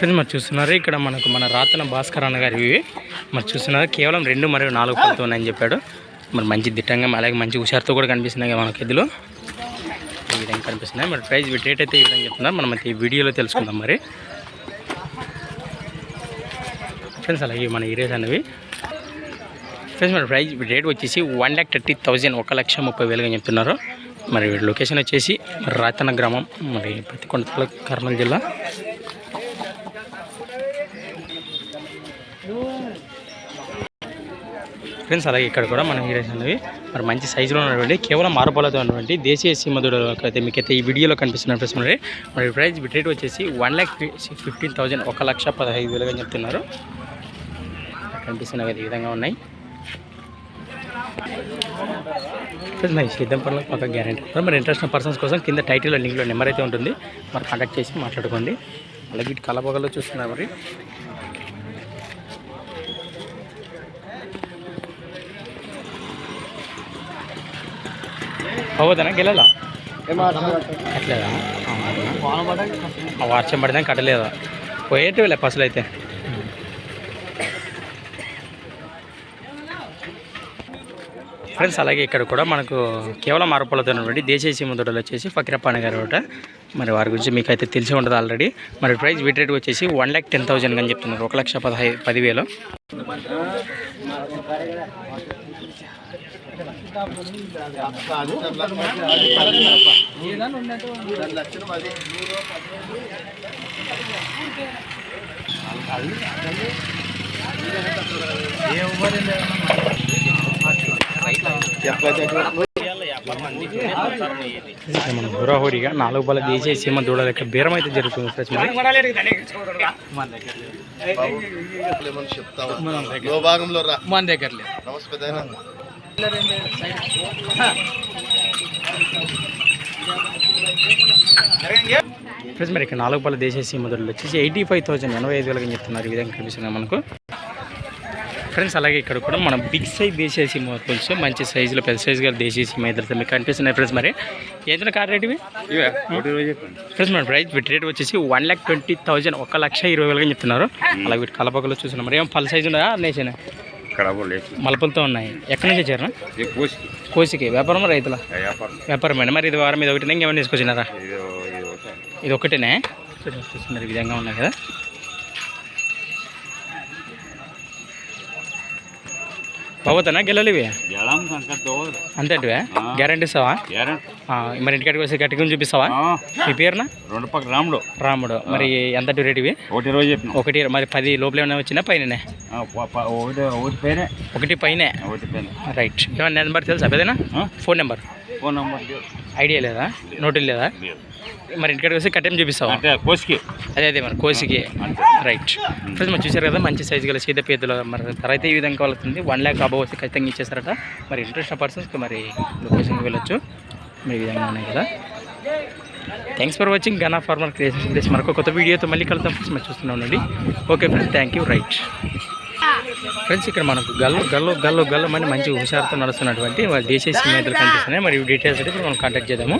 Friends మరి చూస్తున్నారు. ఇక్కడ మనకు మన రాతన భాస్కర్ అన్న గారి ఇవి. మరి చూస్తున్నారు. కేవలం రెండు మరియు నాలుగు పళ్ళతో ఉన్నాయని చెప్పాడు. మరి మంచి దిట్టంగా అలాగే మంచి హుషారుతో కూడా కనిపిస్తున్నాయి మనకి ఎద్దులు. ఈ విధంగా కనిపిస్తున్నాయి. మరి ప్రైస్ రేట్ అయితే ఈ విధంగా చెప్తున్నారు. మనం అయితే ఈ వీడియోలో తెలుసుకుందాం మరి. ఫ్రెండ్స్ అలాగే మన ఏరియాస్ అనేవి. ఫ్రెండ్స్ మరి ప్రైస్ రేట్ వచ్చేసి వన్ ల్యాక్ థర్టీ థౌజండ్ ఒక లక్ష ముప్పై వేలుగా చెప్తున్నారు. మరి లొకేషన్ వచ్చేసి రాతన గ్రామం మరి పత్తికొండ కర్నూలు జిల్లా. ఫ్రెండ్స్ అలాగే ఇక్కడ కూడా మన హీరోస్ అనేవి మరి మంచి సైజులో ఉన్నటువంటి కేవలం మారుపాలతో ఉన్నటువంటి దేశీయ సీమదుడు అయితే మీకైతే ఈ వీడియోలో కనిపిస్తున్న ఫ్రెండ్స్ మరి మరి ప్రైస్ రేట్ వచ్చేసి వన్ ల్యాక్ ఫిఫ్టీన్ థౌజండ్ ఒక లక్ష పదహైదు వేలుగా చెప్తున్నారు. కనిపిస్తున్నవి ఈ విధంగా ఉన్నాయి. ఫ్రెండ్స్ మరి సిద్ధం పనులకు పక్క గ్యారంటీ మరి ఇంట్రెస్ట్ పర్సన్స్ కోసం కింద టైటిల్ లింక్లో నెంబర్ అయితే ఉంటుంది. మరి కాంటాక్ట్ చేసి మాట్లాడుకోండి. అలాగే వీటి కలపగలో చూస్తున్నారు మరి. అవుదనా గెలలా? కట్టలేదా? ఆ వర్షం పడితే కట్టలేదా? పోయేటివిలే పసులు అయితే. ఫ్రెండ్స్ అలాగే ఇక్కడ కూడా మనకు కేవలం ఆరోపణలతో ఉన్నటువంటి దేశీయ సీమదొడలు వచ్చేసి ఫకీరప్ప గారు ఒకట. మరి వారి గురించి మీకు అయితే తెలిసి ఉంటుంది ఆల్రెడీ మరి ప్రైస్ వీటి రేట్ వచ్చేసి వన్ ల్యాక్ టెన్ థౌజండ్ అని చెప్తున్నారు. ఒక లక్ష పదహై పదివేలు. మన హురాహురిగా నాలుగు బల దేశీయ సీమ దూడ లెక్క బీరం అయితే జరుగుతుంది ఫ్రెండ్స్ మరి. లో భాగంలో రా. మన దగ్గర నమస్తే ఫ్రెండ్స్ మరి ఇక్కడ నాలుగు పళ్ళ దేశీయ సీమ దూడలు వచ్చేసి ఎయిటీ ఫైవ్ థౌసండ్ ఎనభై ఐదు వేలకి చెప్తున్నారు. ఈ విధంగా కనిపిస్తుంది మనకు. ఫ్రెండ్స్ అలాగే ఇక్కడ కూడా మనం బిగ్ సైజ్ దేశీయ సీమ కొంచెం మంచి సైజులో పెద్ద సైజు గల దేశీయ సీమ ఇద్దరు మీకు కనిపిస్తున్నాయి ఫ్రెండ్స్ మరి. ఏంటంటే కార్ రేట్ ఇవి? ఫ్రెండ్స్ మన ప్రైస్ వీటి రేట్ వచ్చేసి వన్ ల్యాక్ ట్వంటీ థౌసండ్ ఒక లక్ష ఇరవై వేలుగా చెప్తున్నారు. అలాగే వీటి కలపకలు చూస్తున్నాం. మరి ఏం పళ్ళ సైజు ఉన్నాయా నేసిన మలపలతో ఉన్నాయి. ఎక్కడి నుంచి వచ్చారు? కోసికి. వ్యాపారం రైతుల? వ్యాపారమేనా? మరి ఇది వారం మీద ఒకటి ఇంకేమైనా తీసుకొచ్చినారా? ఇది ఒకటేనే? ఈ విధంగా ఉన్నాయి కదా. బాబోతానా గెలలు ఇవి అంతేటివే? గ్యారంటీ ఇస్తావా? మరి ఇంటికాడికి వస్తే గట్టిగా చూపిస్తావా? మీ పేరున? రెండు పక్క రాముడు. రాముడు. మరి ఎంత రేట్ ఇవి? ఒకటి రోజు చెప్పిన. ఒకటి మరి పది లోపల ఏమైనా వచ్చినా పైన. ఒకటి పైన? రైట్. ఏమన్నా నెంబర్ తెలుసా? పెద్దనా? Phone number. Phone number idea లేదా? నోటీలు లేదా? మరి ఇంటికాడికి వస్తే కట్టేం చూపిస్తావా? అంటే కోసికి అదే అదే మరి కోసికి రైట్. ఫ్రెండ్స్ మరి చూసారు కదా మంచి సైజు గల సీత పేదలు మరి ధర అయితే ఈ విధంగా వెళ్తుంది వన్ ల్యాక్ అబవ్ వస్తే ఖచ్చితంగా ఇచ్చేస్తారట. మరి ఇంట్రెస్ట్ పర్సన్స్కి మరి లొకేషన్కి వెళ్ళొచ్చు. మరి ఈ విధంగా ఉన్నాయి కదా. Thanks for watching Gana farmer creation మరొక కొత్త వీడియోతో మళ్ళీ కలుద్దాం. ఫ్రెండ్స్ మరి చూస్తూనే ఉండండి. Okay friends thank you right friends ఇక్కడ మనకు గల్లు గల్లు గల్లు గల్లు అని మంచి హుషారుతో నడుస్తున్నటువంటి వాళ్ళ దేశీయ సినిమాలు కనిపిస్తున్నాయి. మరి డీటెయిల్స్ అయితే ఇప్పుడు మనం కాంటాక్ట్ చేద్దాము.